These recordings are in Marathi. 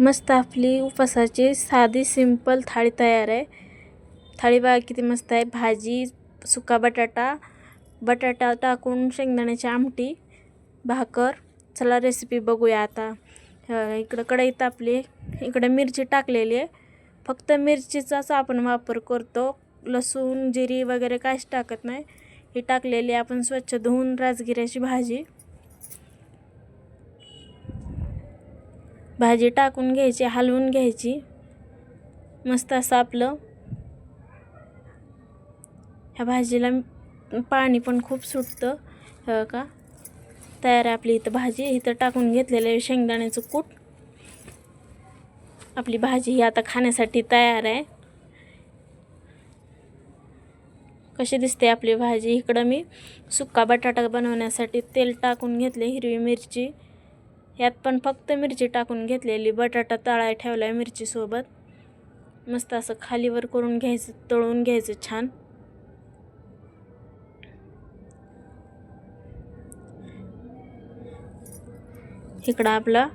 मस्त आपली उपासाची साधी सिंपल थाळी तयार आहे. थाळी बघा किती मस्त आहे. भाजी सुका बटाटा बटाटा टाकून शेंगदाण्याची आमटी भाकर. चला रेसिपी बघूया आता. इकडं कढई तापली इकडं मिरची टाकलेली आहे. फक्त मिरचीचाच आपण वापर करतो. लसूण जिरी वगैरे काहीच टाकत नाही. ही टाकलेली आपण स्वच्छ धुवून राजगिऱ्याची भाजी. भाजी टाकून घ्यायची हलवून घ्यायची. मस्त असं आपलं ह्या भाजीला पाणी पण खूप सुटतं. हो का? तयार आहे आपली इथं भाजी. इथं टाकून घेतलेलं आहे शेंगदाण्याचं कूट. आपली भाजी ही आता खाण्यासाठी तयार आहे. कशी दिसते आपली भाजी? इकडं मी सुक्का बटाटा बनवण्यासाठी तेल टाकून घेतले हिरवी मिरची. यात पण फक्त मिरची टाकून घेतलेली बटाटा तळाय ठेवला आहे मिरचीसोबत. मस्त असं खालीवर करून घ्यायचं तळून घ्यायचं छान. इकडं आपला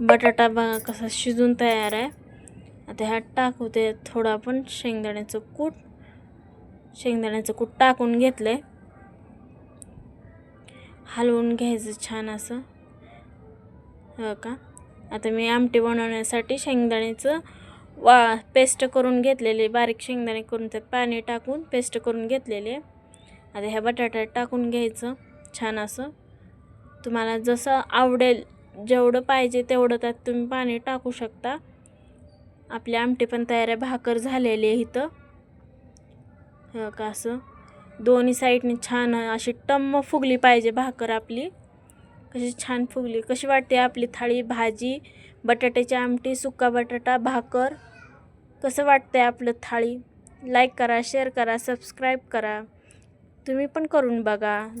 बटाटा बघा कसा शिजून तयार आहे. आता ह्यात टाकू ते थोडं आपण शेंगदाण्याचं कूट. शेंगदाण्याचं कूट टाकून घेतलं आहे हलवून घ्यायचं छान असं. हो का? आता मी आमटी बनवण्यासाठी शेंगदाण्याचं वा पेस्ट करून घेतलेले बारीक शेंगदाणे करून त्यात पाणी टाकून पेस्ट करून घेतलेले. आता ह्या बटाट्यात टाकून घ्यायचं छान असं. तुम्हाला जसं आवडेल जेवढं पाहिजे तेवढं त्यात तुम्ही पाणी टाकू शकता. आपली आमटी पण तयार आहे भाकर झालेली आहे इथं. हो का असं? दोन्ही साईडने छान अशी टम्म फुगली पाहिजे भाकर आपली. कशी छान फुगली. कशी वाटते आपली थाळी भाजी बटाट्याची आमटी सुका बटाटा भाकर? कसं वाटतंय आपलं थाळी? लाईक करा शेअर करा सबस्क्राईब करा. तुम्ही पण करून बघा.